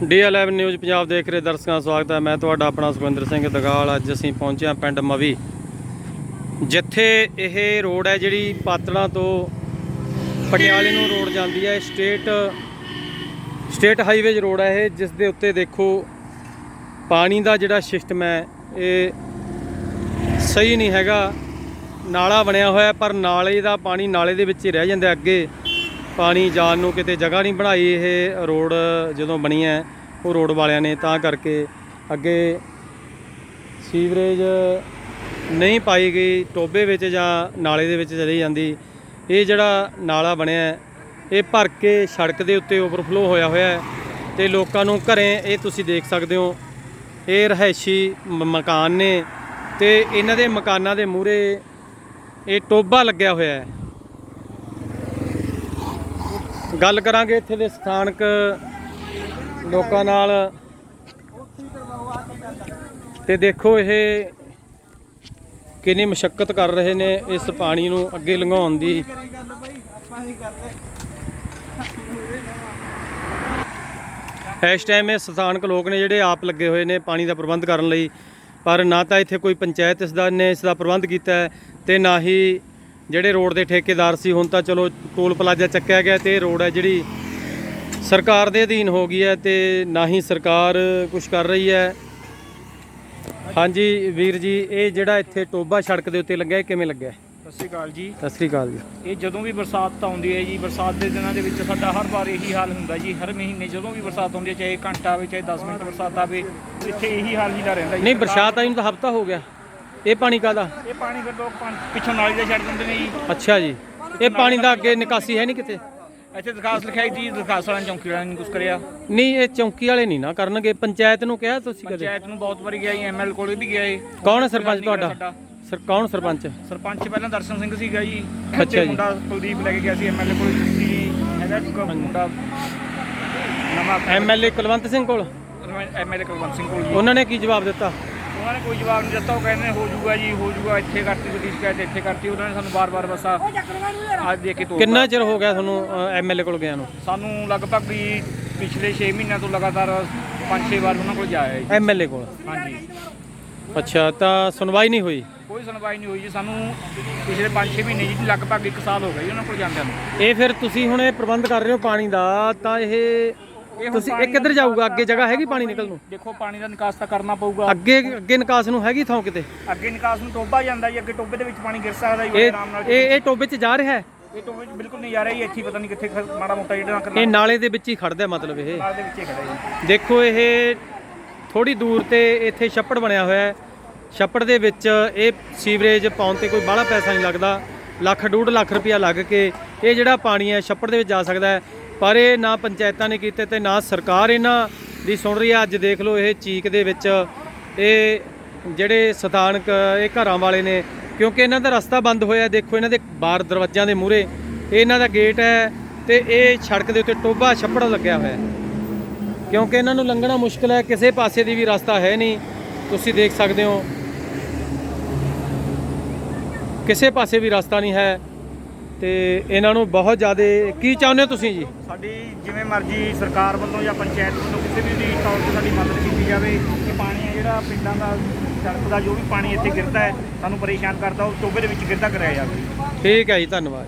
ਡੀ11 news Punjab ਦੇਖ ਰਹੇ ਦਰਸ਼ਕਾਂ ਦਾ ਸਵਾਗਤ ਹੈ। ਮੈਂ ਤੁਹਾਡਾ ਆਪਣਾ ਸੁਖਵਿੰਦਰ ਸਿੰਘ ਦਗਾਲ। ਅੱਜ ਅਸੀਂ ਪਹੁੰਚੇ ਹਾਂ ਪਿੰਡ ਮਵੀ, ਜਿੱਥੇ ਇਹ ਰੋਡ ਹੈ ਜਿਹੜੀ ਪਾਤੜਾਂ ਤੋਂ ਪਟਿਆਲੇ ਨੂੰ ਰੋਡ ਜਾਂਦੀ ਹੈ। ਸਟੇਟ ਸਟੇਟ ਹਾਈਵੇਜ ਰੋਡ ਹੈ ਇਹ, ਜਿਸ ਦੇ ਉੱਤੇ ਦੇਖੋ ਪਾਣੀ ਦਾ ਜਿਹੜਾ ਸਿਸਟਮ ਹੈ, ਇਹ ਸਹੀ ਨਹੀਂ ਹੈਗਾ। ਨਾਲਾ ਬਣਿਆ ਹੋਇਆ ਪਰ ਨਾਲੇ ਦਾ ਪਾਣੀ ਨਾਲੇ ਦੇ ਵਿੱਚ ਹੀ ਰਹਿ ਜਾਂਦਾ ਅੱਗੇ। ਪਾਣੀ ਜਾਣ ਨੂੰ ਕਿਤੇ ਜਗ੍ਹਾ ਨਹੀਂ ਬਣਾਈ, ਇਹ ਰੋਡ ਜਦੋਂ ਬਣੀ ਹੈ, ਉਹ ਰੋਡ ਵਾਲਿਆਂ ਨੇ ਤਾਂ ਕਰਕੇ ਅੱਗੇ ਸੀਵਰੇਜ ਨਹੀਂ ਪਾਈ ਗਈ ਟੋਬੇ ਵਿੱਚ ਜਾਂ ਨਾਲੇ ਦੇ ਵਿੱਚ ਚਲੀ ਜਾਂਦੀ। ਇਹ ਜਿਹੜਾ ਨਾਲਾ ਬਣਿਆ ਇਹ ਭਰ ਕੇ ਸੜਕ ਦੇ ਉੱਤੇ ਓਵਰਫਲੋ ਹੋਇਆ ਹੋਇਆ ਹੈ ਤੇ ਲੋਕਾਂ ਨੂੰ ਘਰੇ ਇਹ ਤੁਸੀਂ ਦੇਖ ਸਕਦੇ ਹੋ, ਇਹ ਰਹਿਸ਼ੀ ਮਕਾਨ ਨੇ ਤੇ ਇਹਨਾਂ ਦੇ ਮਕਾਨਾਂ ਦੇ ਮੂਹਰੇ ਇਹ ਟੋਬਾ ਲੱਗਿਆ ਹੋਇਆ ਹੈ। ਗੱਲ ਕਰਾਂਗੇ ਇੱਥੇ ਦੇ ਸਥਾਨਕ ਲੋਕਾਂ ਨਾਲ। ਤੇ ਦੇਖੋ ਇਹ ਕਿੰਨੀ ਮੁਸ਼ਕਲ ਕਰ ਰਹੇ ਨੇ ਇਸ ਪਾਣੀ ਨੂੰ ਅੱਗੇ ਲੰਘਾਉਣ ਦੀ। ਇਸ ਟਾਈਮ ਇਹ ਸਥਾਨਕ ਲੋਕ ਨੇ ਜਿਹੜੇ ਆਪ ਲੱਗੇ ਹੋਏ ਨੇ ਪਾਣੀ ਦਾ ਪ੍ਰਬੰਧ ਕਰਨ ਲਈ, ਪਰ ਨਾ ਤਾਂ ਇੱਥੇ ਕੋਈ ਪੰਚਾਇਤ ਇਸ ਦਾ ਨੇ ਇਸ ਦਾ ਪ੍ਰਬੰਧ ਕੀਤਾ ਹੈ ਤੇ ਨਾ ਹੀ ਜਿਹੜੇ ਰੋਡ ਦੇ ਠੇਕੇਦਾਰ ਸੀ ਹੁਣ ਤਾਂ ਚਲੋ ਟੋਲ ਪਲਾਜ਼ਾ ਚੱਕਿਆ ਗਿਆ ਤੇ ਇਹ ਰੋਡ ਹੈ ਜਿਹੜੀ ਸਰਕਾਰ ਦੇ ਅਧੀਨ ਹੋ ਗਈ ਹੈ ਤੇ ਨਾ ਹੀ ਸਰਕਾਰ ਕੁਝ ਕਰ ਰਹੀ ਹੈ। ਹਾਂਜੀ ਵੀਰ ਜੀ ਇਹ ਜਿਹੜਾ ਇੱਥੇ ਟੋਬਾ ਸੜਕ ਦੇ ਉੱਤੇ ਲੱਗਿਆ ਇਹ ਕਿਵੇਂ ਲੱਗਿਆ? ਸਤਿ ਸ਼੍ਰੀ ਅਕਾਲ ਜੀ। ਸਤਿ ਸ੍ਰੀ ਅਕਾਲ ਜੀ। ਇਹ ਜਦੋਂ ਵੀ ਬਰਸਾਤ ਆਉਂਦੀ ਹੈ ਜੀ ਬਰਸਾਤ ਦੇ ਦਿਨਾਂ ਦੇ ਵਿੱਚ ਸਾਡਾ ਹਰ ਵਾਰ ਇਹੀ ਹਾਲ ਹੁੰਦਾ ਜੀ ਹਰ ਮਹੀਨੇ ਜਦੋਂ ਵੀ ਬਰਸਾਤ ਆਉਂਦੀ ਹੈ ਚਾਹੇ ਘੰਟਾ ਆਵੇ ਚਾਹੇ 10 ਮਿੰਟ ਬਰਸਾਤ ਆਵੇ ਇੱਥੇ ਇਹੀ ਹਾਲ ਹੀ ਦਾ ਰਹਿੰਦਾ ਜੀ। ਨਹੀਂ ਬਰਸਾਤ ਆਈ ਨੂੰ ਤਾਂ ਹਫਤਾ ਹੋ ਗਿਆ। ਇਹ ਪਾਣੀ ਕਾਦਾ ਇਹ ਪਾਣੀ ਫਿਰ ਲੋਕ ਪਾਣੀ- ਪਿੱਛੋਂ ਨਾਲੀ ਦਾ ਛੱਡ ਦਿੰਦੇ ਨੇ ਜੀ। ਅੱਛਾ ਜੀ। ਇਹ ਪਾਣੀ ਦਾ ਅੱਗੇ ਨਿਕਾਸੀ ਹੈ ਨਹੀਂ ਕਿਤੇ? ਇੱਥੇ ਦਰਖਾਸਤ ਲਿਖਾਈ ਜੀ ਦਰਖਾਸਤ ਵਾਲਿਆਂ ਨੇ ਚੌਂਕੀ ਵਾਲਿਆਂ ਨੇ ਕੁਝ ਕਰਿਆ। ਨਹੀਂ ਇਹ ਚੌਂਕੀ ਵਾਲੇ ਨਹੀਂ ਨਾ ਕਰਨਗੇ। ਪੰਚਾਇਤ ਨੂੰ ਕਿਹਾ ਤੁਸੀਂ ਕਦੇ? ਪੰਚਾਇਤ ਨੂੰ ਬਹੁਤ ਵਾਰੀ ਗਿਆ ਜੀ ਐਮਐਲ ਕੋਲੇ ਵੀ ਗਿਆ ਏ ਕੌਣ ਹੈ ਸਰਪੰਚ ਤੁਹਾਡਾ। ਸਰ ਕੌਣ ਸਰਪੰਚ? ਸਰਪੰਚ ਪਹਿਲਾਂ ਦਰਸ਼ਨ ਸਿੰਘ ਸੀਗਾ ਜੀ। ਅੱਛਾ ਤੇ ਜੀ। ਮੁੰਡਾ ਕੁਲਦੀਪ ਲੈ ਕੇ ਗਿਆ ਸੀ ਐਮਐਲਏ ਕੋਲ ਸੀ। ਹੈਗਾ ਇੱਕ ਮੁੰਡਾ ਨਵਾਂ ਐਮਐਲਏ ਕੁਲਵੰਤ ਸਿੰਘ ਕੋਲ? ਐਮਐਲਏ ਕੁਲਵੰਤ ਸਿੰਘ ਕੋਲ ਜੀ। ਉਹਨਾਂ ਨੇ ਕੀ ਜਵਾਬ ਦਿੱਤਾ? ਉਹਨਾਂ ਨੇ ਕੋਈ ਜਵਾਬ ਨਹੀਂ ਦਿੱਤਾ ਉਹ ਕਹਿੰਦੇ ਹੋ ਜਾਊਗਾ ਜੀ ਹੋ ਜਾਊਗਾ ਇੱਥੇ ਕਰਤੀ ਗੱਡੀ ਸ਼ਿਕਾਇਤ ਇੱਥੇ ਕਰਤੀ ਉਹਨਾਂ ਨੇ ਸਾਨੂੰ ਬਾਰ-ਬਾਰ ਬਸ ਆ ਅੱਜ ਦੇ ਕੇ ਤੋਰ ਕਿੰਨਾ ਚਿਰ ਹੋ ਗਿਆ ਤੁਹਾਨੂੰ ਐਮਐਲਏ ਕੋਲ ਗਿਆ ਨੂੰ? ਸਾਨੂੰ ਲਗਭਗ ਵੀ ਪਿਛਲੇ 6 ਮਹੀਨਿਆਂ ਤੋਂ ਲਗਾਤਾਰ 5-6 ਵਾਰ ਉਹਨਾਂ ਕੋਲ ਜਾਇਆ ਜੀ। ਐਮਐਲਏ ਕੋਲ? ਹਾਂਜੀ। ਅੱਛਾ ਤਾਂ ਸੁਣਵਾਈ ਨਹੀਂ ਹੋਈ? ਕੋਈ ਸੁਣਵਾਈ ਨਹੀਂ ਹੋਈ ਜੀ ਸਾਨੂੰ ਪਿਛਲੇ 5-6 ਮਹੀਨੇ ਜੀ ਲਗਭਗ 1 ਸਾਲ ਹੋ ਗਿਆ ਜੀ ਉਹਨਾਂ ਕੋਲ ਜਾਂਦਿਆਂ ਨੂੰ। ਇਹ ਫਿਰ ਤੁਸੀਂ ਹੁਣ ਇਹ ਪ੍ਰਬੰਧ ਕਰ ਰਹੇ ਹੋ ਪਾਣੀ ਦਾ ਤਾਂ ਇਹ ਤੁਸੀਂ ਇਹ ਕਿੱਧਰ ਜਾਊਗਾ ਅੱਗੇ ਜਗ੍ਹਾ ਹੈਗੀ ਪਾਣੀ ਨਿਕਲ ਨੂੰ? ਦੇਖੋ ਪਾਣੀ ਦਾ ਨਿਕਾਸ ਤਾਂ ਕਰਨਾ ਪਊਗਾ। ਅੱਗੇ ਅੱਗੇ ਨਿਕਾਸ ਨੂੰ ਹੈਗੀ ਥਾਂ ਕਿਤੇ? ਅੱਗੇ ਨਿਕਾਸ ਨੂੰ ਟੋਬਾ ਜਾਂਦਾ ਜੀ ਅੱਗੇ ਟੋਬੇ ਦੇ ਵਿੱਚ ਪਾਣੀ ਗਿਰ ਸਕਦਾ ਜੀ ਇਹ ਆਰਾਮ ਨਾਲ ਇਹ ਇਹ ਟੋਬੇ 'ਚ ਜਾ ਰਿਹਾ ਹੈ? ਇਹ ਟੋਬੇ 'ਚ ਬਿਲਕੁਲ ਨਹੀਂ ਜਾ ਰਿਹਾ ਜੀ ਇੱਥੇ ਪਤਾ ਨਹੀਂ ਕਿੱਥੇ ਮਾੜਾ ਮੋਟਾ ਜਿਹੜਾ ਕਰਨਾ ਇਹ ਨਾਲੇ ਦੇ ਵਿੱਚ ਹੀ ਖੜਦਾ ਮਤਲਬ ਇਹ। ਨਾਲ ਦੇ ਵਿੱਚ ਹੀ ਖੜਾ ਜੀ। ਦੇਖੋ ਇਹ ਥੋੜੀ ਦੂਰ ਤੇ ਇੱਥੇ ਛੱਪੜ ਬਣਿਆ ਹੋਇਆ ਹੈ। ਛੱਪੜ ਦੇ ਵਿੱਚ ਇਹ ਸੀਵਰੇਜ ਪਾਉਣ ਤੇ ਕੋਈ ਬਾਹਲਾ ਪੈਸਾ ਨਹੀਂ ਲੱਗਦਾ। ਲੱਖ ਡੂਢ ਲੱਖ ਰੁਪਇਆ ਲੱਗ ਕੇ ਇਹ ਜਿਹੜਾ ਪਾਣੀ ਹੈ ਛੱਪੜ ਦੇ ਵਿੱਚ ਜਾ ਸਕਦਾ ਹੈ। ਪਰ ਇਹ ਨਾ ਪੰਚਾਇਤਾਂ ਨੇ ਕੀਤੇ ਤੇ ਨਾ ਸਰਕਾਰ ਇਹਨਾਂ ਦੀ ਸੁਣ ਰਹੀ ਹੈ ਅੱਜ ਦੇਖ ਲਓ ਇਹ ਚੀਕ ਦੇ ਵਿੱਚ ਇਹ ਜਿਹੜੇ ਸਥਾਨਕ, ਇਹ ਘਰਾਂ ਵਾਲੇ ਨੇ, ਕਿਉਂਕਿ ਇਹਨਾਂ ਦਾ ਰਸਤਾ ਬੰਦ ਹੋਇਆ। ਦੇਖੋ ਇਹਨਾਂ ਦੇ ਬਾਹਰ ਦਰਵਾਜ਼ਿਆਂ ਦੇ ਮੂਹਰੇ ਇਹਨਾਂ ਦਾ ਗੇਟ ਹੈ ਤੇ ਇਹ ਸੜਕ ਦੇ ਉੱਤੇ ਟੋਬਾ ਛੱਪੜ ਲੱਗਿਆ ਹੋਇਆ ਹੈ। ਕਿਉਂਕਿ ਇਹਨਾਂ ਨੂੰ ਲੰਘਣਾ ਮੁਸ਼ਕਲ ਹੈ, ਕਿਸੇ ਪਾਸੇ ਦੀ ਵੀ ਰਸਤਾ ਹੈ ਨਹੀਂ। ਤੁਸੀਂ ਦੇਖ ਸਕਦੇ ਹੋ, ਕਿਸੇ ਪਾਸੇ ਵੀ ਰਸਤਾ ਨਹੀਂ ਹੈ। ਤੇ ਇਹਨਾਂ ਨੂੰ ਬਹੁਤ ਜ਼ਿਆਦਾ ਕੀ ਚਾਹੁੰਦੇ ਹੋ ਤੁਸੀਂ ਜੀ? ਸਾਡੀ ਜਿਵੇਂ ਮਰਜ਼ੀ ਸਰਕਾਰ ਵੱਲੋਂ ਜਾਂ ਪੰਚਾਇਤ ਵੱਲੋਂ ਕਿਸੇ ਵੀ ਦੀ ਤੌਰ ਤੇ ਸਾਡੀ ਮਦਦ ਕੀਤੀ ਜਾਵੇ ਕਿ ਪਾਣੀ ਹੈ ਜਿਹੜਾ ਪਿੰਡਾਂ ਦਾ ਸੜਕ ਦਾ ਜੋ ਵੀ ਪਾਣੀ ਇੱਥੇ ਗਿਰਦਾ ਹੈ ਸਾਨੂੰ ਪਰੇਸ਼ਾਨ ਕਰਦਾ ਉਹ ਟੋਬੇ ਦੇ ਵਿੱਚ ਗਿਰਦਾ ਕਰਾਇਆ ਜਾਵੇ। ਠੀਕ ਹੈ ਜੀ ਧੰਨਵਾਦ।